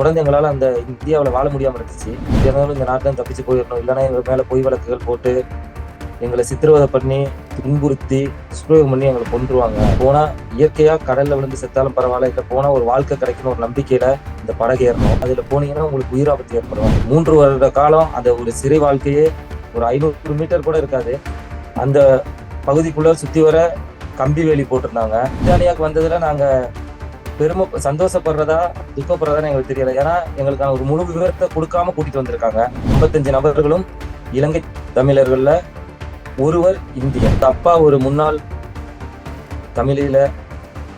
தொடர்ந்து எங்களால் அந்த இந்தியாவில் வாழ முடியாமல் இருந்துச்சு. இருந்தாலும் இந்த நாட்டில் தப்பிச்சு போயிடணும். இல்லைன்னா எங்கள் மேலே பொய் வழக்குகள் போட்டு எங்களை சித்திரவதை பண்ணி துன்புறுத்தி சுப்ரயோகம் பண்ணி எங்களை கொண்டுருவாங்க போனால் இயற்கையாக கடலில் விழுந்து செத்தாலும் பரவாயில்ல. இல்லை போனால் ஒரு வாழ்க்கை கிடைக்கணும் ஒரு நம்பிக்கையில் இந்த படகு ஏறணும். அதில் போனீங்கன்னா உங்களுக்கு உயிராபத்து ஏற்படும். மூன்று வருட காலம் அந்த ஒரு சிறை வாழ்க்கையே ஒரு ஐநூறு மீட்டர் கூட இருக்காது. அந்த பகுதிக்குள்ளே சுற்றி வர கம்பி வேலி போட்டிருந்தாங்க. இத்தாலியாவுக்கு வந்ததில் நாங்கள் பெருமை சந்தோஷப்படுறதா துக்கப்படுறதா எங்களுக்கு தெரியல. ஏன்னா எங்களுக்கான ஒரு முழு விவரத்தை கொடுக்காம கூட்டிட்டு வந்திருக்காங்க. முப்பத்தஞ்சு நபர்களும் இலங்கை தமிழர்கள்ல ஒருவர் இந்தியன். அப்பா ஒரு முன்னாள் தமிழீழ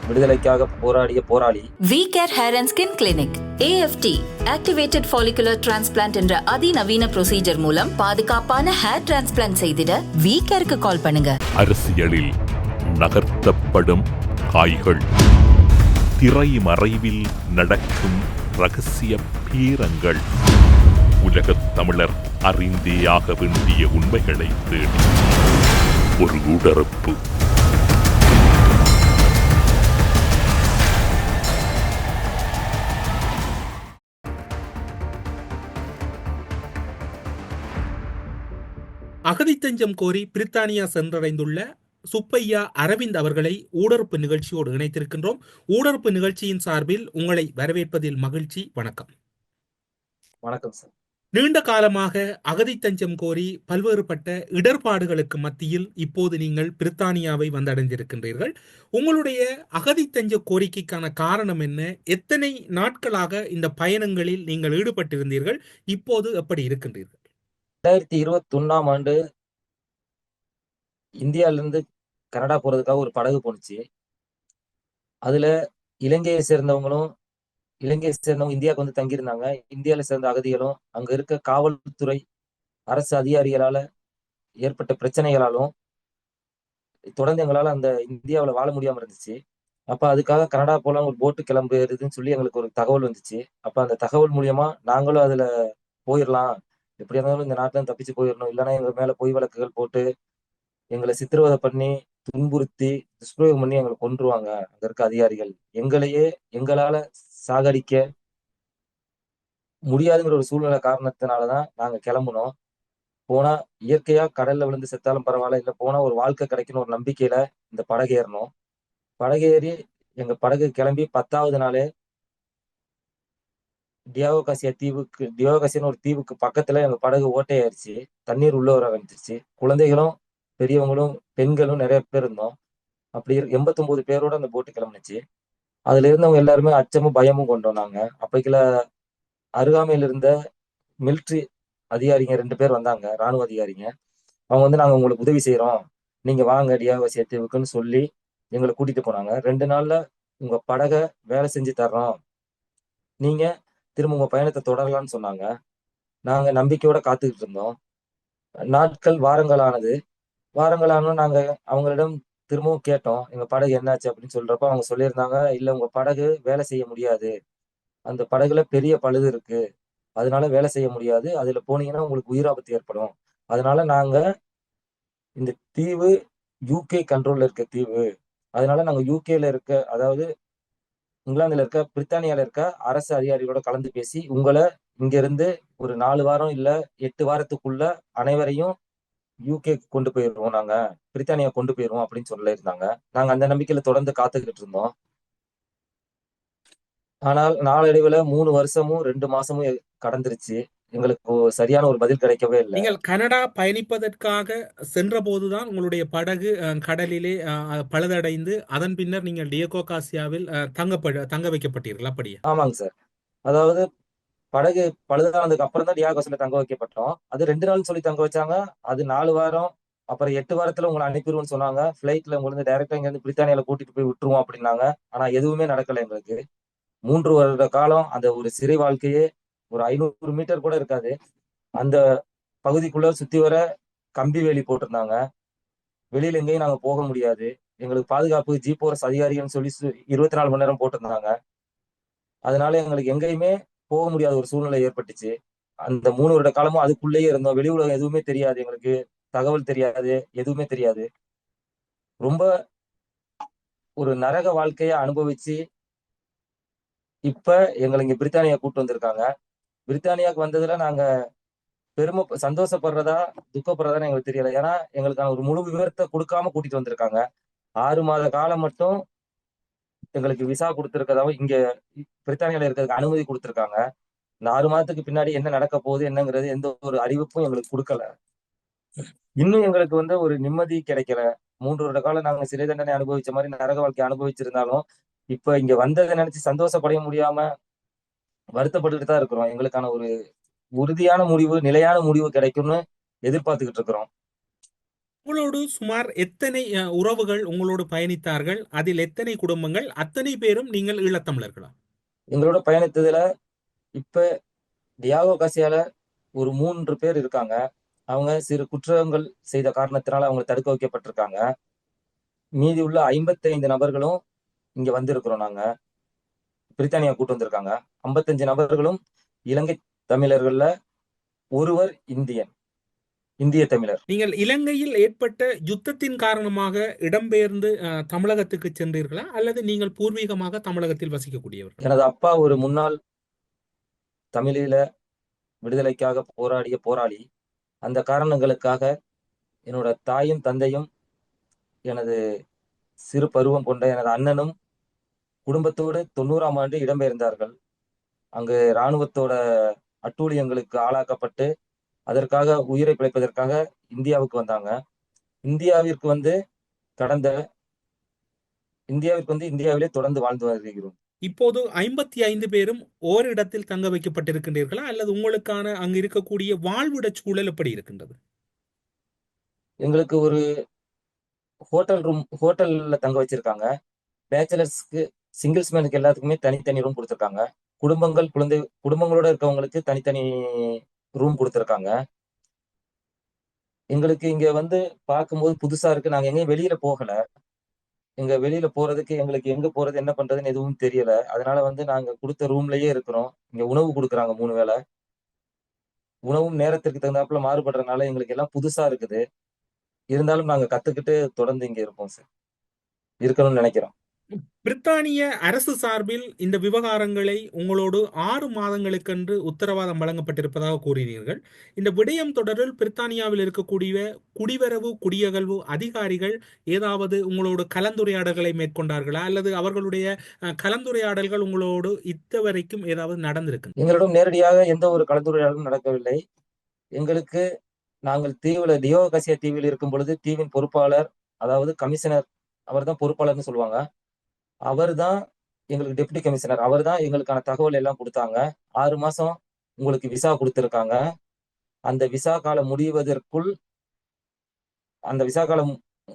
விடுதலைக்காக போராடிய போராளி. V care hair and skin clinic AFT activated follicular transplant என்ற அதிநவீன ப்ரொசீஜர் மூலம் பாதுகாப்பான ஹேர் டிரான்ஸ்பிளான்ட் செய்திட வி கேருக்கு கால் பண்ணுங்க. அரசியலில் நகர்த்தப்படும் காய்கள். திரைமறைவில் நடக்கும் ரகசிய பீரங்கள். உலகத் தமிழர் அறிந்தேயாக வேண்டிய உண்மைகளை தேடி. ஒரு உடறுப்பு அகதித்தஞ்சம் கோரி பிரித்தானியா சென்றடைந்துள்ள சுப்பையா அரவிந்த் அவர்களை ஊடறுப்பு நிகழ்ச்சியோடு இணைத்திருக்கின்றோம். ஊடறுப்பு நிகழ்ச்சியின் சார்பில் உங்களை வரவேற்பதில் மகிழ்ச்சி வணக்கம். வணக்கம் சார். நீண்ட காலமாக அகதித்தஞ்சம் கோரி பல்வேறுபட்ட இடர்பாடுகளுக்கு மத்தியில் இப்போது நீங்கள் பிரித்தானியாவை வந்தடைந்திருக்கின்றீர்கள். உங்களுடைய அகதித்தஞ்ச கோரிக்கைக்கான காரணம் என்ன? எத்தனை நாட்களாக இந்த பயணங்களில் நீங்கள் ஈடுபட்டிருந்தீர்கள்? இப்போது எப்படி இருக்கின்றீர்கள்? ரெண்டாயிரத்தி இருபத்தி ஒன்னாம் ஆண்டு இந்தியாவிலேருந்து கனடா போகிறதுக்காக ஒரு படகு போணுச்சு. அதில் இலங்கையை சேர்ந்தவங்களும் இலங்கையை சேர்ந்தவங்க இந்தியாவுக்கு வந்து தங்கியிருந்தாங்க. இந்தியாவில் சேர்ந்த அகதிகளும் அங்கே இருக்க காவல்துறை அரசு அதிகாரிகளால் ஏற்பட்ட பிரச்சனைகளாலும் தொடர்ந்து எங்களால் அந்த இந்தியாவில் வாழ முடியாமல் இருந்துச்சு. அப்போ அதுக்காக கனடா போலாம் ஒரு போட்டு கிளம்புறதுன்னு சொல்லி எங்களுக்கு ஒரு தகவல் வந்துச்சு. அப்போ அந்த தகவல் மூலியமா நாங்களும் அதில் போயிடலாம் எப்படி இருந்தாலும் இந்த நாட்டில் தப்பிச்சு போயிடணும் இல்லைன்னா எங்கள் மேலே பொய் வழக்குகள் போட்டு எங்களை சித்திரவதை பண்ணி துன்புறுத்தி துஷ்பிரயோகம் பண்ணி எங்களை கொன்றுவாங்க. அங்க இருக்க அதிகாரிகள். எங்களையே எங்களால சாகடிக்க முடியாதுங்கிற ஒரு சூழ்நிலை காரணத்தினாலதான் நாங்க கிளம்புனோம். போனா இயற்கையா கடல்ல விழுந்து செத்தாலும் பரவாயில்ல. இல்ல போனா ஒரு வாழ்க்கை கிடைக்கணும் ஒரு நம்பிக்கையில இந்த படகு ஏறணும் படகு ஏறி எங்க படகு கிளம்பி பத்தாவது நாளே டியாவோகாசியா தீவுக்கு டியோகாசின்னு ஒரு தீவுக்கு பக்கத்துல எங்க படகு ஓட்டையாயிருச்சு தண்ணீர் உள்ள வர ஆரம்பிச்சிருச்சு. குழந்தைகளும் பெரியவங்களும் பெண்களும் நிறைய பேர் இருந்தோம். அப்படி எண்பத்தொன்பது பேரோட அந்த போட்டு கிளம்புனுச்சு. அதுல இருந்தவங்க எல்லாருமே அச்சமும் பயமும் கொண்டு வந்தாங்க. அப்பைக்குள்ள அருகாமையில் இருந்த மிலிட்ரி அதிகாரிங்க ரெண்டு பேர் வந்தாங்க ராணுவ அதிகாரிங்க. அவங்க வந்து நாங்க உங்களுக்கு உதவி செய்யறோம் நீங்க வாங்க டியாவாசியா தீவுக்குன்னு சொல்லி எங்களை கூட்டிட்டு போனாங்க. ரெண்டு நாள்ல உங்க படகை வேலை செஞ்சு தர்றோம். நீங்க திரும்ப உங்க பயணத்தை தொடரலாம்னு சொன்னாங்க. நாங்க நம்பிக்கையோட காத்துக்கிட்டு இருந்தோம். நாட்கள் வாரங்கள் ஆனது. வாரங்கள் நாங்கள் நாங்க அவங்களிடம் திரும்பவும் கேட்டோம் எங்க படகு என்னாச்சு? அப்படின்னு சொல்றப்ப அவங்க சொல்லியிருந்தாங்க இல்ல உங்க படகு வேலை செய்ய முடியாது. அந்த படகுல பெரிய பழுது இருக்கு. அதனால வேலை செய்ய முடியாது. அதுல போனீங்கன்னா உங்களுக்கு உயிராபத்து ஏற்படும். அதனால நாங்க இந்த தீவு யூகே கண்ட்ரோல்ல இருக்க தீவு. அதனால நாங்க யூகேல இருக்க அதாவது இங்கிலாந்துல இருக்க பிரித்தானியால இருக்க அரசு அதிகாரிகளோட கலந்து பேசி உங்களை இங்க இருந்து ஒரு நாலு வாரம் இல்ல எட்டு வாரத்துக்குள்ள அனைவரையும் யூகே கொண்டு போயிருவோம் நாங்க. பிரித்தானியா கொண்டு போயிருவோம் அப்படின்னு சொல்லியிருந்தாங்க. நாங்க அந்த நம்பிக்கையில தொடர்ந்து காத்துக்கிட்டு இருந்தோம். ஆனால் நாளடைவுல மூணு வருஷமும் ரெண்டு மாசமும் கடந்துருச்சு. எங்களுக்கு சரியான ஒரு பதில் கிடைக்கவே இல்லை. நீங்கள் கனடா பயணிப்பதற்காக சென்றபோதுதான் உங்களுடைய படகு கடலிலே பழுதடைந்து அதன் பின்னர் நீங்கள் டியகோ காசியாவில் தங்கப்பட தங்க வைக்கப்பட்டீர்கள் அப்படியா. ஆமாங்க சார். அதாவது படகு பழுதானதுக்கு அப்புறம் தான் டியாகோஸ்ல தங்க வைக்கப்பட்டோம். அது ரெண்டு நாள் சொல்லி தங்க வச்சாங்க. அது நாலு வாரம் அப்புறம் எட்டு வாரத்துல உங்களை அனுப்பிடுவோம்னு சொன்னாங்க. ஃபிளைட்ல உங்களை வந்து டைரக்டா இங்க இருந்து பிரித்தானியால கூட்டிட்டு போய் விட்டுருவோம் அப்படின்னாங்க. ஆனா எதுவுமே நடக்கல எங்களுக்கு. மூன்று வருட காலம் அந்த ஒரு சிறை வாழ்க்கையே ஒரு ஐநூறு மீட்டர் கூட இருக்காது. அந்த பகுதிக்குள்ள சுத்தி வர கம்பி வேலி போட்டிருந்தாங்க. வெளியில எங்கேயும் நாங்க போக முடியாது. எங்களுக்கு பாதுகாப்பு ஜி போரஸ் அதிகாரின்னு சொல்லி இருபத்தி நாலு மணி நேரம் போட்டிருந்தாங்க. அதனால எங்களுக்கு எங்கேயுமே போக முடியாத ஒரு சூழ்நிலை ஏற்பட்டுச்சு. அந்த மூணு வருட காலமும் அதுக்குள்ளேயே இருந்தோம். வெளி உலகம் எதுவுமே தெரியாது எங்களுக்கு. தகவல் தெரியாது. எதுவுமே தெரியாது. ரொம்ப ஒரு நரக வாழ்க்கைய அனுபவிச்சு இப்ப எங்களை இங்க பிரித்தானியா கூட்டு வந்திருக்காங்க. பிரித்தானியாவுக்கு வந்ததுல நாங்க பெருமை சந்தோஷப்படுறதா துக்கப்படுறதான்னு எங்களுக்கு தெரியல. ஏன்னா எங்களுக்கான ஒரு முழு விவரத்தை கொடுக்காம கூட்டிட்டு வந்திருக்காங்க. ஆறு மாத காலம் மட்டும் எங்களுக்கு விசா கொடுத்துருக்கதாவும் இங்க பிரித்தானியால இருக்கிறதுக்கு அனுமதி கொடுத்துருக்காங்க. இந்த ஆறு மாதத்துக்கு பின்னாடி என்ன நடக்க போகுது என்னங்கிறது எந்த ஒரு அறிவிப்பும் எங்களுக்கு கொடுக்கல. இன்னும் எங்களுக்கு வந்து ஒரு நிம்மதி கிடைக்கல. மூன்று வருட காலம் நாங்க சிறை தண்டனை அனுபவிச்ச மாதிரி நரக வாழ்க்கை அனுபவிச்சிருந்தாலும் இப்ப இங்க வந்ததை நினைச்சு சந்தோஷப்பட முடியாம வருத்தப்பட்டுட்டு தான் இருக்கிறோம். எங்களுக்கான ஒரு உறுதியான முடிவு நிலையான முடிவு கிடைக்கும்னு எதிர்பார்த்துக்கிட்டு இருக்கிறோம். உங்களோடு சுமார் எத்தனை உறவுகள் உங்களோடு பயணித்தார்கள்? அதில் எத்தனை குடும்பங்கள்? அத்தனை பேரும் நீங்கள் ஈழத்தமிழர்களா? எங்களோட பயணித்ததுல இப்ப தியாகோ காசியால ஒரு மூன்று பேர் இருக்காங்க. அவங்க சிறு குற்றங்கள் செய்த காரணத்தினால அவங்க தடுக்க வைக்கப்பட்டிருக்காங்க. மீதி உள்ள ஐம்பத்தைந்து நபர்களும் இங்க வந்திருக்கிறோம் நாங்க. பிரித்தானியா கூட்டு வந்திருக்காங்க. ஐம்பத்தஞ்சு நபர்களும் இலங்கை தமிழர்கள்ல. ஒருவர் இந்தியன். இந்திய தமிழர். நீங்கள் இலங்கையில் ஏற்பட்ட யுத்தத்தின் காரணமாக இடம்பெயர்ந்து தமிழகத்துக்கு சென்றீர்களா? அல்லது நீங்கள் பூர்வீகமாக தமிழகத்தில் வசிக்கக்கூடியவர்கள்? எனது அப்பா ஒரு முன்னாள் தமிழீழ விடுதலைக்காக போராடிய போராளி. அந்த காரணங்களுக்காக என்னோட தாயும் தந்தையும் எனது சிறு பருவம் கொண்ட எனது அண்ணனும் குடும்பத்தோடு தொண்ணூறாம் ஆண்டு இடம்பெயர்ந்தார்கள். அங்கு இராணுவத்தோட அட்டூழியங்களுக்கு ஆளாக்கப்பட்டு அதற்காக உயிரை பிழைப்பதற்காக இந்தியாவுக்கு வந்தாங்க. இந்தியாவிற்கு வந்து கடந்த இந்தியாவிற்கு வந்து இந்தியாவிலே தொடர்ந்து வாழ்ந்து வருகிறோம். இப்போது ஐம்பத்தி ஐந்து பேரும் ஓரிடத்தில் தங்க வைக்கப்பட்டிருக்கின்றீர்களா? அல்லது உங்களுக்கான அங்கு இருக்கக்கூடிய வாழ்விடச் சூழல் எப்படி இருக்கின்றது? எங்களுக்கு ஒரு ஹோட்டல் ரூம் ஹோட்டல்ல தங்க வச்சிருக்காங்க. பேச்சுலர்ஸ்க்கு சிங்கிள்ஸ் மேனுக்கு எல்லாத்துக்குமே தனித்தனி ரூம் கொடுத்துருக்காங்க. குடும்பங்கள் குழந்தை குடும்பங்களோட இருக்கவங்களுக்கு தனித்தனி ரூம் கொடுத்துருக்காங்க. எங்களுக்கு இங்க வந்து பார்க்கும்போது புதுசா இருக்கு. நாங்க எங்கேயும் வெளியில போகல. எங்க வெளியில போறதுக்கு எங்களுக்கு எங்க போறது என்ன பண்றதுன்னு எதுவும் தெரியல. அதனால வந்து நாங்க கொடுத்த ரூம்லயே இருக்கிறோம். இங்க உணவு கொடுக்குறாங்க மூணு வேளை. உணவும் நேரத்திற்கு தகுந்தாப்புல மாறுபடுறதுனால எங்களுக்கு எல்லாம் புதுசா இருக்குது. இருந்தாலும் நாங்க கத்துக்கிட்டு தொடர்ந்து இங்க இருப்போம் சார். இருக்கணும்னு நினைக்கிறோம். பிரித்தானிய அரசு சார்பில் இந்த விவகாரங்களை உங்களோடு ஆறு மாதங்களுக்கென்று உத்தரவாதம் வழங்கப்பட்டிருப்பதாக கூறினீர்கள். இந்த விடயம் தொடரில் பிரித்தானியாவில் இருக்கக்கூடிய குடிவரவு குடியகழ்வு அதிகாரிகள் ஏதாவது உங்களோடு கலந்துரையாடல்களை மேற்கொண்டார்களா? அல்லது அவர்களுடைய கலந்துரையாடல்கள் உங்களோடு இத்தவரைக்கும் ஏதாவது நடந்திருக்கு? எங்களிடம் நேரடியாக எந்த ஒரு கலந்துரையாடலும் நடக்கவில்லை. எங்களுக்கு நாங்கள் தீவுல தியோகசிய தீவில் இருக்கும் பொழுது தீவின் பொறுப்பாளர் அதாவது கமிஷனர் அவர் தான் பொறுப்பாளர்னு சொல்லுவாங்க. அவர் தான் எங்களுக்கு டெப்டி கமிஷனர் அவர் தான் எங்களுக்கான தகவல் எல்லாம் கொடுத்தாங்க. ஆறு மாசம் உங்களுக்கு விசா கொடுத்துருக்காங்க. அந்த விசா காலம் முடிவதற்குள் அந்த விசா காலம்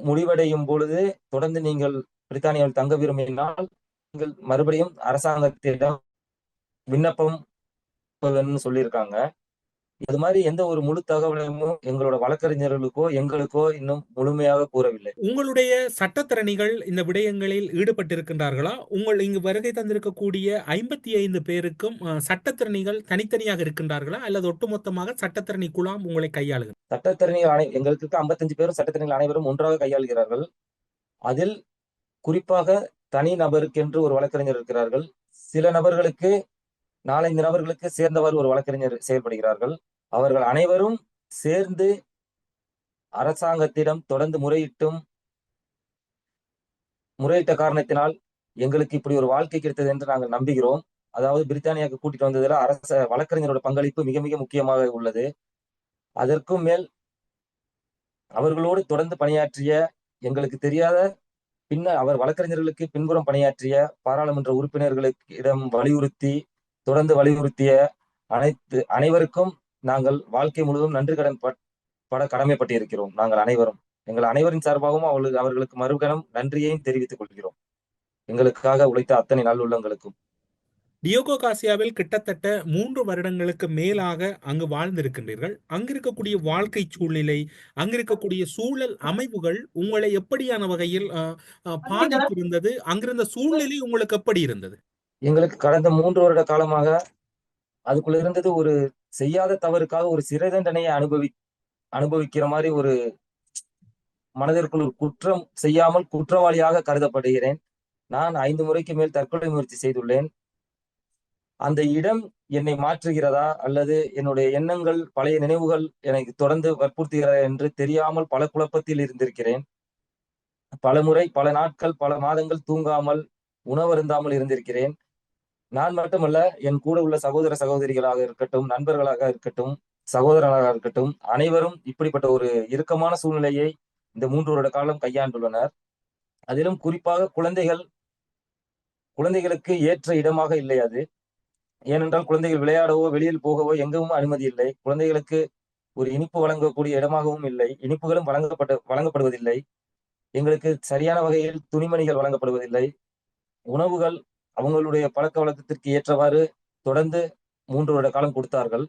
முடிவடையும் பொழுது தொடர்ந்து நீங்கள் பிரித்தானியாவில் தங்க விரும்பினால் நீங்கள் மறுபடியும் அரசாங்கத்திடம் விண்ணப்பம் சொல்லியிருக்காங்க. இது மாதிரி எந்த ஒரு முழு தகவலையும் எங்களோட வழக்கறிஞர்களுக்கோ எங்களுக்கோ இன்னும் முழுமையாக கூறவில்லை. உங்களுடைய சட்டத்திறனிகள் இந்த விடயங்களில் ஈடுபட்டிருக்கின்றார்களா? உங்கள் இங்கு வருகை தந்திருக்கக்கூடிய ஐம்பத்தி ஐந்து பேருக்கும் சட்டத்திறனிகள் தனித்தனியாக இருக்கின்றார்களா? அல்லது ஒட்டுமொத்தமாக சட்டத்திறனி குழாம் உங்களை கையாளுகிறது? சட்டத்தரணிகள் அனை எங்களுக்கு ஐம்பத்தஞ்சு பேரும் சட்டத்தரணிகள் அனைவரும் ஒன்றாக கையாளுகிறார்கள். அதில் குறிப்பாக தனி நபருக்கென்று ஒரு வழக்கறிஞர் இருக்கிறார்கள். சில நபர்களுக்கு நாலஞ்சு நபர்களுக்கு சேர்ந்தவர் ஒரு வழக்கறிஞர் செயல்படுகிறார்கள். அவர்கள் அனைவரும் சேர்ந்து அரசாங்கத்திடம் தொடர்ந்து முறையிட்டும் முறையிட்ட காரணத்தினால் எங்களுக்கு இப்படி ஒரு வாழ்க்கை கிடைத்தது என்று நாங்கள் நம்புகிறோம். அதாவது பிரித்தானியாவுக்கு கூட்டிட்டு வந்ததுல அரச வழக்கறிஞரோட பங்களிப்பு மிக மிக முக்கியமாக உள்ளது. அதற்கும் மேல் அவர்களோடு தொடர்ந்து பணியாற்றிய எங்களுக்கு தெரியாத பின்ன அவர் வழக்கறிஞர்களுக்கு பின்புறம் பணியாற்றிய பாராளுமன்ற உறுப்பினர்களுக்கு இடம் வலியுறுத்தி தொடர்ந்து வலியுறுத்திய அனைத்து அனைவருக்கும் நாங்கள் வாழ்க்கை முழுவதும் நன்றி கடன் பட்- பட கடமைப்பட்டிருக்கிறோம். நாங்கள் அனைவரும். எங்கள் அனைவரின் சார்பாகவும் அவர்களுக்கு அவர்களுக்கு மறுகணம் நன்றியையும் தெரிவித்துக் கொள்கிறோம். எங்களுக்காக உழைத்த அத்தனை நல்லுள்ளங்களுக்கும் டியோகோ காசியாவில் கிட்டத்தட்ட மூன்று வருடங்களுக்கு மேலாக அங்கு வாழ்ந்திருக்கின்றீர்கள். அங்கு இருக்கக்கூடிய வாழ்க்கை சூழ்நிலை அங்கு இருக்கக்கூடிய சூழல் அமைப்புகள் உங்களை எப்படியான வகையில் அஹ், பாதித்திருந்தது? அங்கிருந்த சூழ்நிலை உங்களுக்கு எப்படி இருந்தது? எங்களுக்கு கடந்த மூன்று வருட காலமாக அதுக்குள்ள இருந்தது ஒரு செய்யாத தவறுக்காக ஒரு சிறை தண்டனையை அனுபவி அனுபவிக்கிற மாதிரி ஒரு மனதிற்குள் ஒரு குற்றம் செய்யாமல் குற்றவாளியாக கருதப்படுகிறேன். நான் ஐந்து முறைக்கு மேல் தற்கொலை முயற்சி செய்துள்ளேன். அந்த இடம் என்னை மாற்றுகிறதா அல்லது என்னுடைய எண்ணங்கள் பழைய நினைவுகள் எனக்கு தொடர்ந்து வற்புறுத்துகிறதா என்று தெரியாமல் பல குழப்பத்தில் இருந்திருக்கிறேன். பல முறை பல நாட்கள் பல மாதங்கள் தூங்காமல் உணவருந்தாமல் இருந்திருக்கிறேன். நான் மட்டுமல்ல என் கூட உள்ள சகோதர சகோதரிகளாக இருக்கட்டும் நண்பர்களாக இருக்கட்டும் சகோதரர்களாக இருக்கட்டும் அனைவரும் இப்படிப்பட்ட ஒரு இறுக்கமான சூழ்நிலையை இந்த மூன்று வருட காலம் கையாண்டுள்ளனர். அதிலும் குறிப்பாக குழந்தைகள் குழந்தைகளுக்கு ஏற்ற இடமாக இல்லை அது. ஏனென்றால் குழந்தைகள் விளையாடவோ வெளியில் போகவோ எங்கவும் அனுமதி இல்லை. குழந்தைகளுக்கு ஒரு இனிப்பு வழங்கக்கூடிய இடமாகவும் இல்லை. இனிப்புகளும் வழங்கப்பட்ட வழங்கப்படுவதில்லை. எங்களுக்கு சரியான வகையில் துணிமணிகள் வழங்கப்படுவதில்லை. உணவுகள் அவங்களுடைய பழக்க வழக்கத்திற்கு ஏற்றவாறு தொடர்ந்து மூன்று வருட காலம் கொடுத்தார்கள்.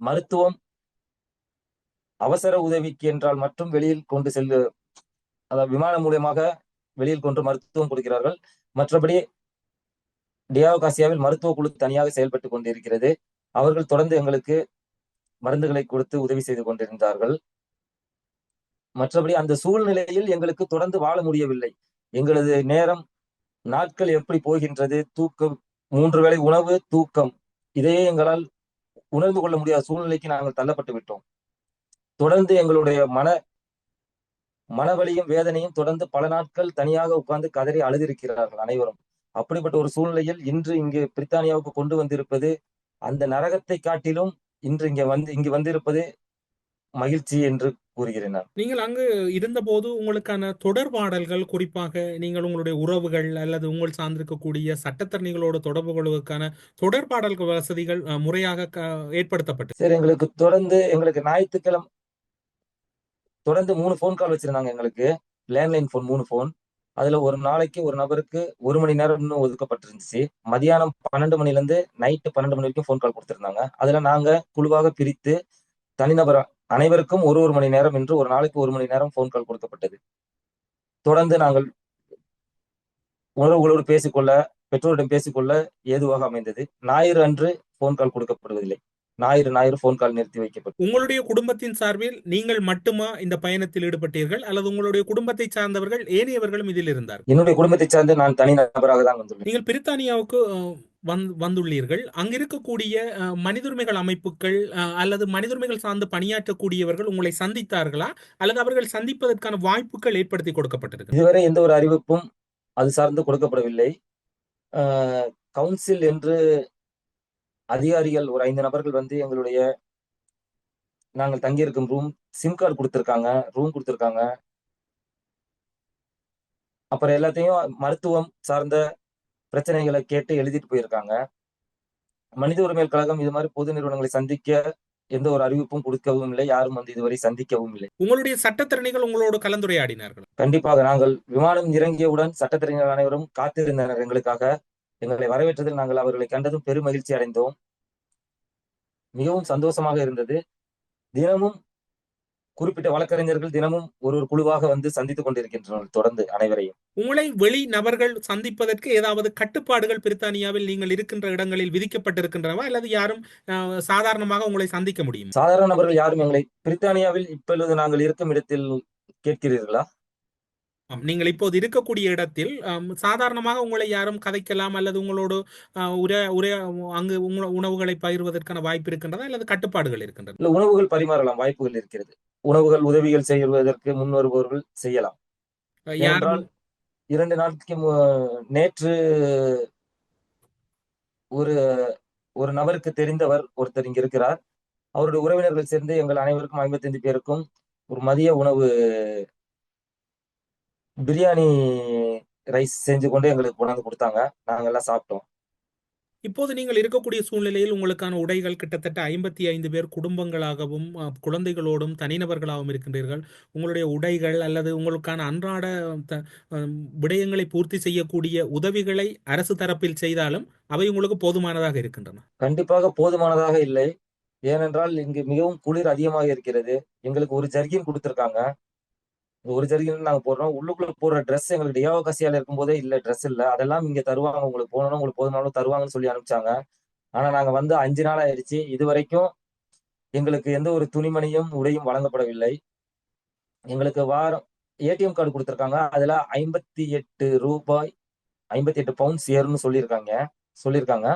மருத்துவம் அவசர உதவிக்கு என்றால் மட்டும் வெளியில் கொண்டு செல்லு அதாவது விமானம் மூலியமாக வெளியில் கொண்டு மருத்துவம் கொடுக்கிறார்கள். மற்றபடி டியாவகாசியாவில் மருத்துவ குழு தனியாக செயல்பட்டு கொண்டிருக்கிறது. அவர்கள் தொடர்ந்து எங்களுக்கு மருந்துகளை கொடுத்து உதவி செய்து கொண்டிருந்தார்கள். மற்றபடி அந்த சூழ்நிலையில் எங்களுக்கு தொடர்ந்து வாழ முடியவில்லை. எங்களது நேரம் நாட்கள் எப்படி போகின்றது? தூக்கம் மூன்று வேளை உணவு தூக்கம். இதையே எங்களால் உணர்ந்து கொள்ள முடியாத சூழ்நிலைக்கு நாங்கள் தள்ளப்பட்டு விட்டோம். தொடர்ந்து எங்களுடைய மன மனவலியும் வேதனையும் தொடர்ந்து பல நாட்கள் தனியாக உட்கார்ந்து கதறி அழுதிருக்கிறார்கள் அனைவரும். அப்படிப்பட்ட ஒரு சூழ்நிலையில் இன்று இங்கு பிரித்தானியாவுக்கு கொண்டு வந்திருப்பது அந்த நரகத்தை காட்டிலும் இன்று இங்க வந்து இங்கு வந்திருப்பது மகிழ்ச்சி என்று கூறுகிறேன் நான். நீங்கள் அங்கு இருந்தபோது உங்களுக்கான தொடர்பாடல்கள் குறிப்பாக நீங்கள் உங்களுடைய உறவுகள் அல்லது உங்கள் சார்ந்திருக்கக்கூடிய சட்டத்தரணிகளோடு தொடர்பு கொள்வதற்கான தொடர்பாடல்கள் வசதிகள் முறையாக ஏற்படுத்தப்பட்டு. சரி எங்களுக்கு தொடர்ந்து எங்களுக்கு ஞாயிற்றுக்கிழமை தொடர்ந்து மூணு ஃபோன் கால் வச்சிருந்தாங்க எங்களுக்கு. லேண்ட்லைன் ஃபோன் மூணு ஃபோன் அதுல ஒரு நாளைக்கு ஒரு நபருக்கு ஒரு மணி நேரம் இன்னும் ஒதுக்கப்பட்டிருந்துச்சு. மதியானம் பன்னெண்டு மணில இருந்து நைட்டு பன்னெண்டு மணி வரைக்கும் ஃபோன் கால் கொடுத்திருந்தாங்க. அதுல நாங்க குழுவாக பிரித்து தனிநபர் அனைவருக்கும் ஒரு ஒரு மணி நேரம் என்று ஒரு நாளைக்கு ஒரு மணி நேரம் ஃபோன் கால் கொடுக்கப்பட்டது. தொடர்ந்து நாங்கள் உறவுகளோடு பேசிக்கொள்ள பெற்றோரிடம் பேசிக்கொள்ள ஏதுவாக அமைந்தது. ஞாயிறு அன்று ஃபோன் கால் கொடுக்கப்படுவதில்லை. ஞாயிறு ஞாயிறு ஃபோன் கால் நிறுத்தி வைக்கப்பட்டது. உங்களுடைய குடும்பத்தின் சார்பில் நீங்கள் மட்டுமா இந்த பயணத்தில் ஈடுபட்டீர்கள்? அல்லது உங்களுடைய குடும்பத்தை சார்ந்தவர்கள் ஏனையவர்களும் இதில் இருந்தார்கள்? என்னுடைய குடும்பத்தை சார்ந்து நான் தனி நபராக தான் வந்துள்ளேன். நீங்கள் பிரித்தானியாவுக்கு வந் வந்துள்ளீர்கள். அங்க இருக்கக்கூடிய மனிதுரிமைகள் அமைப்புகள் அஹ், அல்லது மனிதுரிமைகள் சார்ந்து பணியாற்றக்கூடியவர்கள் உங்களை சந்தித்தார்களா? அல்லது அவர்கள் சந்திப்பதற்கான வாய்ப்புகள் ஏற்படுத்தி கொடுக்கப்பட்டிருக்கு. இதுவரை எந்த ஒரு அறிவிப்பும் அது சார்ந்து கொடுக்கப்படவில்லை. கவுன்சில் என்று அதிகாரிகள் ஒரு ஐந்து நபர்கள் வந்து எங்களுடைய நாங்கள் தங்கியிருக்கும் ரூம் சிம் கார்டு கொடுத்துருக்காங்க ரூம் கொடுத்துருக்காங்க. அப்புறம் எல்லாத்தையும் மருத்துவம் சார்ந்த பிரச்சனைகளை கேட்டு எழுதிட்டு போயிருக்காங்க. மனித உரிமைகள் கழகம் இது மாதிரி பொது நிறுவனங்களை சந்திக்க எந்த ஒரு அறிவிப்பும் கொடுக்கவும் இல்லை. யாரும் வந்து இதுவரை சந்திக்கவும் இல்லை. உங்களுடைய சட்டத்திறனிகள் உங்களோடு கலந்துரையாடினார்கள். கண்டிப்பாக நாங்கள் விமானம் இறங்கியவுடன் சட்டத்தரணிகள் அனைவரும் காத்திருந்தனர் எங்களுக்காக. எங்களை வரவேற்றதில் நாங்கள் அவர்களை கண்டதும் பெரும் மகிழ்ச்சி அடைந்தோம். மிகவும் சந்தோஷமாக இருந்தது. தினமும் குறிப்பிட்ட வழக்கறிஞர்கள் தினமும் ஒரு ஒரு குழுவாக வந்து சந்தித்துக் கொண்டிருக்கின்றனர் தொடர்ந்து அனைவரையும். உங்களை வெளி நபர்கள் சந்திப்பதற்கு ஏதாவது கட்டுப்பாடுகள் பிரித்தானியாவில் நீங்கள் இருக்கின்ற இடங்களில் விதிக்கப்பட்டிருக்கின்றனவா? அல்லது யாரும் சாதாரணமாக உங்களை சந்திக்க முடியும்? சாதாரண நபர்கள் யாரும் எங்களை பிரித்தானியாவில் இப்பொழுது நாங்கள் இருக்கும் இடத்தில் கேட்கிறீர்களா? நீங்கள் இப்போது இருக்கக்கூடிய இடத்தில் சாதாரணமாக உங்களை யாரும் கதைக்கலாம் அல்லது உங்களோடு உரை உரை அங்கு உணவுகளை பகிர்வதற்கான வாய்ப்பு இருக்கின்றதா அல்லது கட்டுப்பாடுகள் இருக்கின்றன இல்ல உணவுகள் பரிமாறலாம் வாய்ப்புகள் இருக்கிறது. உணவுகள் உதவிகள் செய்வதற்கு முன் வருபவர்கள் செய்யலாம். இரண்டு நாட்களுக்கு நேற்று ஒரு ஒரு நபருக்கு தெரிந்தவர் ஒருத்தர் இங்க இருக்கிறார். அவருடைய உறவினர்கள் சேர்ந்து எங்கள் அனைவருக்கும் ஐம்பத்தைந்து பேருக்கும் ஒரு மதிய உணவு பிரியாணி ரைஸ் செஞ்சு கொண்டு எங்களுக்கு கொண்டாந்து கொடுத்தாங்க. நாங்க எல்லாம் சாப்பிட்டோம். இப்போது நீங்கள் இருக்கக்கூடிய சூழ்நிலையில் உங்களுக்கான உடைகள் கிட்டத்தட்ட ஐம்பத்தி ஐந்து பேர் குடும்பங்களாகவும் குழந்தைகளோடும் தனிநபர்களாகவும் இருக்கின்றீர்கள். உங்களுடைய உடைகள் அல்லது உங்களுக்கான அன்றாட விடயங்களை பூர்த்தி செய்யக்கூடிய உதவிகளை அரசு தரப்பில் செய்தாலும் அவை உங்களுக்கு போதுமானதாக இருக்கின்றன. கண்டிப்பாக போதுமானதாக இல்லை. ஏனென்றால் இங்கு மிகவும் குளிர் அதிகமாக இருக்கிறது. எங்களுக்கு ஒரு ஜர்கின் கொடுத்துருக்காங்க. ஒரு ஜர்கின் நாங்க போடுறோம். உள்ளுக்குள்ள போடுற ட்ரெஸ் எங்களுக்கு டியாவோ கசியால இருக்கும்போதே இல்ல ட்ரெஸ் இல்ல. அதெல்லாம் இங்க தருவாங்க. உங்களுக்கு போகணும் உங்களுக்கு போதுனாலும் தருவாங்கன்னு சொல்லி அனுப்பிச்சாங்க. ஆனா நாங்க வந்து அஞ்சு நாள் ஆயிடுச்சு. இது வரைக்கும் எங்களுக்கு எந்த ஒரு துணிமணியும் உடையும் வழங்கப்படவில்லை. எங்களுக்கு வாரம் ஏடிஎம் கார்டு கொடுத்துருக்காங்க. அதுல ஐம்பத்தி எட்டு ரூபாய் ஐம்பத்தி எட்டு பவுண்ட்ஸ் ஏறும்னு சொல்லியிருக்காங்க. சொல்லியிருக்காங்க.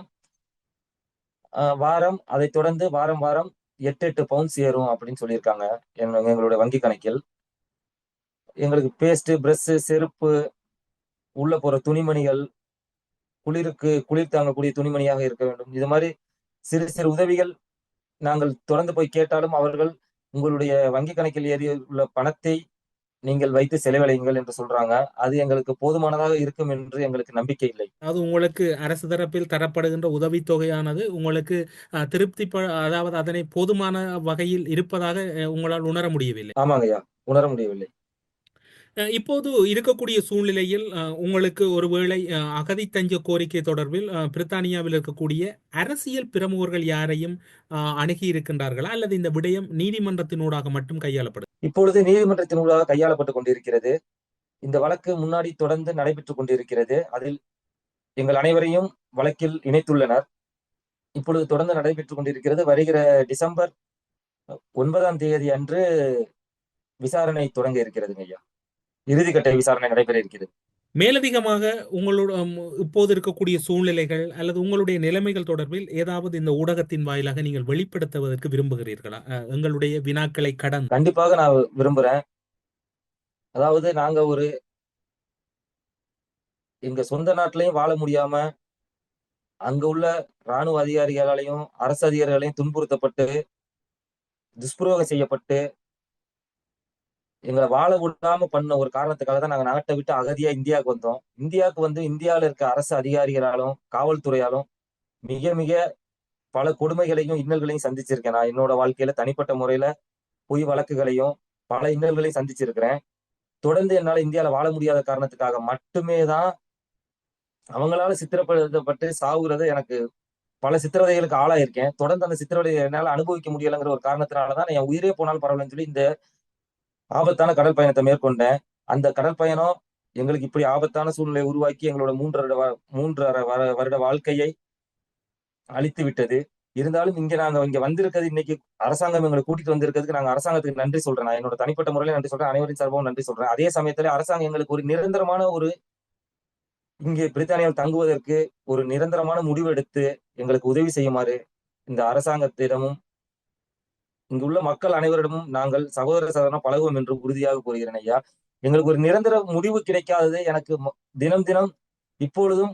வாரம் அதை தொடர்ந்து வாரம் வாரம் எட்டு எட்டு பவுண்ட்ஸ் ஏறும் அப்படின்னு சொல்லியிருக்காங்க. எங்களுடைய வங்கி கணக்கில். எங்களுக்கு பேஸ்ட் பிரஷ் செருப்பு உள்ள போற துணிமணிகள் குளிருக்கு குளிர் தாங்கக்கூடிய துணிமணியாக இருக்க வேண்டும். இது மாதிரி சிறு சிறு உதவிகள் நாங்கள் தொடர்ந்து போய் கேட்டாலும் அவர்கள் உங்களுடைய வங்கி கணக்கில் ஏறி உள்ள பணத்தை நீங்கள் வைத்து செலவழியுங்கள் என்று சொல்றாங்க. அது எங்களுக்கு போதுமானதாக இருக்கும் என்று எங்களுக்கு நம்பிக்கை இல்லை. அதாவது உங்களுக்கு அரசு தரப்பில் தரப்படுகின்ற உதவித்தொகையானது உங்களுக்கு திருப்தி அதாவது அதனை போதுமான வகையில் இருப்பதாக உங்களால் உணர முடியவில்லை. ஆமாங்க ஐயா உணர முடியவில்லை. இப்போது இருக்கக்கூடிய சூழ்நிலையில் உங்களுக்கு ஒருவேளை அகதி தஞ்ச கோரிக்கை தொடர்பில் பிரித்தானியாவில் இருக்கக்கூடிய அரசியல் பிரமுகர்கள் யாரையும் அஹ், அணுகி இருக்கின்றார்களா? அல்லது இந்த விடயம் நீதிமன்றத்தினூடாக மட்டும் கையாளப்படும் இப்பொழுது நீதிமன்றத்தின் ஊடாக கையாளப்பட்டு கொண்டிருக்கிறது. இந்த வழக்கு முன்னாடி தொடர்ந்து நடைபெற்றுக் கொண்டிருக்கிறது. அதில் எங்கள் அனைவரையும் வழக்கில் இணைத்துள்ளனர். இப்பொழுது தொடர்ந்து நடைபெற்றுக் கொண்டிருக்கிறது. வருகிற டிசம்பர் ஒன்பதாம் தேதி அன்று விசாரணை தொடங்க இருக்கிறதுங்க ஐயா. இறுதிக்கட்ட விசாரணை நடைபெற இருக்கிறது. மேலதிகமாக உங்களோட இப்போது இருக்கக்கூடிய சூழ்நிலைகள் அல்லது உங்களுடைய நிலைமைகள் தொடர்பில் ஏதாவது இந்த ஊடகத்தின் வாயிலாக நீங்கள் வெளிப்படுத்துவதற்கு விரும்புகிறீர்களா? எங்களுடைய வினாக்களை கடந்து கண்டிப்பாக நான் விரும்புறேன். அதாவது நாங்க ஒரு எங்க சொந்த நாட்டிலையும் வாழ முடியாம அங்க உள்ள ராணுவ அதிகாரிகளாலையும் அரசு அதிகாரிகளையும் துன்புறுத்தப்பட்டு துஷ்பிரயோகம் செய்யப்பட்டு எங்களை வாழ விடாம பண்ண ஒரு காரணத்துக்காக தான் நாங்க நாட்டை விட்டு அகதியா இந்தியாவுக்கு வந்தோம். இந்தியாவுக்கு வந்து இந்தியாவில இருக்க அரசு அதிகாரிகளாலும் காவல்துறையாலும் மிக மிக பல கொடுமைகளையும் இன்னல்களையும் சந்திச்சிருக்கேன். நான் என்னோட வாழ்க்கையில தனிப்பட்ட முறையில பொய் வழக்குகளையும் பல இன்னல்களையும் சந்திச்சிருக்கிறேன். தொடர்ந்து என்னால இந்தியால வாழ முடியாத காரணத்துக்காக மட்டுமே தான் அவங்களால சித்திரப்படுத்தப்பட்டு சாகுறது எனக்கு பல சித்திரவதைகளுக்கு ஆளாயிருக்கேன். தொடர்ந்து அந்த சித்திரவதை என்னால அனுபவிக்க முடியலைங்கிற ஒரு காரணத்தினாலதான் என் உயிரே போனாலும் பரவாயில்லன்னு சொல்லி இந்த ஆபத்தான கடல் பயணத்தை மேற்கொண்டேன். அந்த கடல் பயணம் எங்களுக்கு இப்படி ஆபத்தான சூழ்நிலை உருவாக்கி எங்களோட மூன்றரை மூன்றரை வர- வருட வாழ்க்கையை அழித்து விட்டது இருந்தாலும் இங்க நாங்க இங்க வந்திருக்கிறது இன்னைக்கு அரசாங்கம் எங்களை கூட்டிட்டு வந்திருக்கிறதுக்கு நாங்க அரசாங்கத்துக்கு நன்றி சொல்றேன். நான் என்னோட தனிப்பட்ட முறையில நன்றி சொல்றேன். அனைவரின் சார்பாகவும் நன்றி சொல்றேன். அதே சமயத்துல அரசாங்கம் எங்களுக்கு ஒரு நிரந்தரமான ஒரு இங்கே பிரித்தானியாவில் தங்குவதற்கு ஒரு நிரந்தரமான முடிவு எடுத்து எங்களுக்கு உதவி செய்யுமாறு இந்த அரசாங்கத்திடமும் இங்குள்ள மக்கள் அனைவரிடமும் நாங்கள் சகோதர சகோதரனா பழகுவோம் என்று உறுதியாக கூறுகிறேன் ஐயா. எங்களுக்கு ஒரு நிரந்தர முடிவு கிடைக்காதது எனக்கு தினம் தினம் இப்பொழுதும்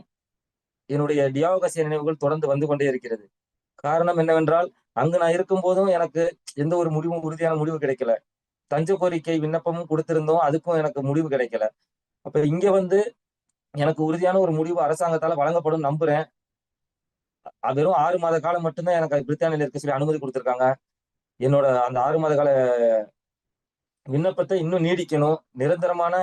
என்னுடைய டியாவகாசிய நினைவுகள் தொடர்ந்து வந்து கொண்டே இருக்கிறது. காரணம் என்னவென்றால் அங்கு நான் இருக்கும் போதும் எனக்கு எந்த ஒரு முடிவும் உறுதியான முடிவு கிடைக்கல. தஞ்ச கோரிக்கை விண்ணப்பமும் கொடுத்திருந்தோம் அதுக்கும் எனக்கு முடிவு கிடைக்கல. அப்ப இங்க வந்து எனக்கு உறுதியான ஒரு முடிவு அரசாங்கத்தால வழங்கப்படும் நம்புறேன். வெறும் ஆறு மாத காலம் மட்டும்தான் எனக்கு பிரித்தானியில இருக்க சொல்லி அனுமதி கொடுத்திருக்காங்க. என்னோட அந்த ஆறு மாத கால விண்ணப்பத்தை இன்னும் நீடிக்கணும். நிரந்தரமான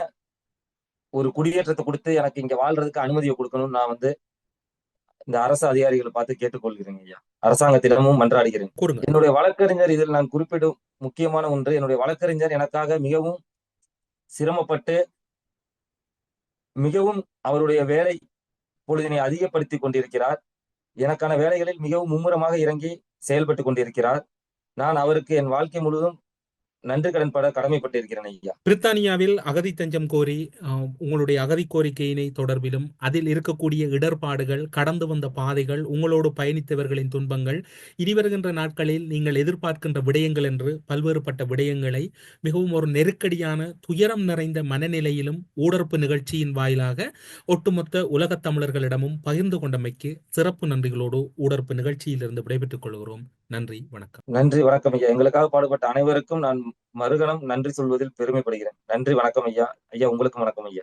ஒரு குடியேற்றத்தை கொடுத்து எனக்கு இங்க வாழ்றதுக்கு அனுமதியை கொடுக்கணும்னு நான் வந்து இந்த அரசு அதிகாரிகளை பார்த்து கேட்டுக்கொள்கிறேன் ஐயா. அரசாங்கத்திடமும் மன்றாடுகிறேன். என்னுடைய வழக்கறிஞர் இதில் நான் குறிப்பிடும் முக்கியமான ஒன்று. என்னுடைய வழக்கறிஞர் எனக்காக மிகவும் சிரமப்பட்டு மிகவும் அவருடைய வேலை பொழுதினை அதிகப்படுத்தி கொண்டிருக்கிறார். எனக்கான வேலைகளில் மிகவும் மும்முரமாக இறங்கி செயல்பட்டு கொண்டிருக்கிறார். நான் அவருக்கு என் வாழ்க்கை முழுவதும் நன்றி கடன்பட கடமைப்பட்டிருக்கிறேன் ஐயா. பிரித்தானியாவில் அகதி தஞ்சம் கோரி உங்களுடைய அகதி கோரிக்கையினை தொடர்பிலும் அதில் இருக்கக்கூடிய இடர்பாடுகள் கடந்து வந்த பாதைகள் உங்களோடு பயணித்தவர்களின் துன்பங்கள் இனி வருகின்ற நாட்களில் நீங்கள் எதிர்பார்க்கின்ற விடயங்கள் என்று பல்வேறுபட்ட விடயங்களை மிகவும் ஒரு நெருக்கடியான துயரம் நிறைந்த மனநிலையிலும் ஊடறுப்பு நிகழ்ச்சியின் வாயிலாக ஒட்டுமொத்த உலகத் தமிழர்களிடமும் பகிர்ந்து கொண்டமைக்கு சிறப்பு நன்றிகளோடு ஊடறுப்பு நிகழ்ச்சியிலிருந்து விடைபெற்றுக் கொள்கிறோம். நன்றி வணக்கம். நன்றி வணக்கம் ஐயா. எங்களுக்காக பாடுபட்ட அனைவருக்கும் நான் மறுகணம் நன்றி சொல்வதில் பெருமைப்படுகிறேன். நன்றி வணக்கம் ஐயா. ஐயா உங்களுக்கும் வணக்கம் ஐயா.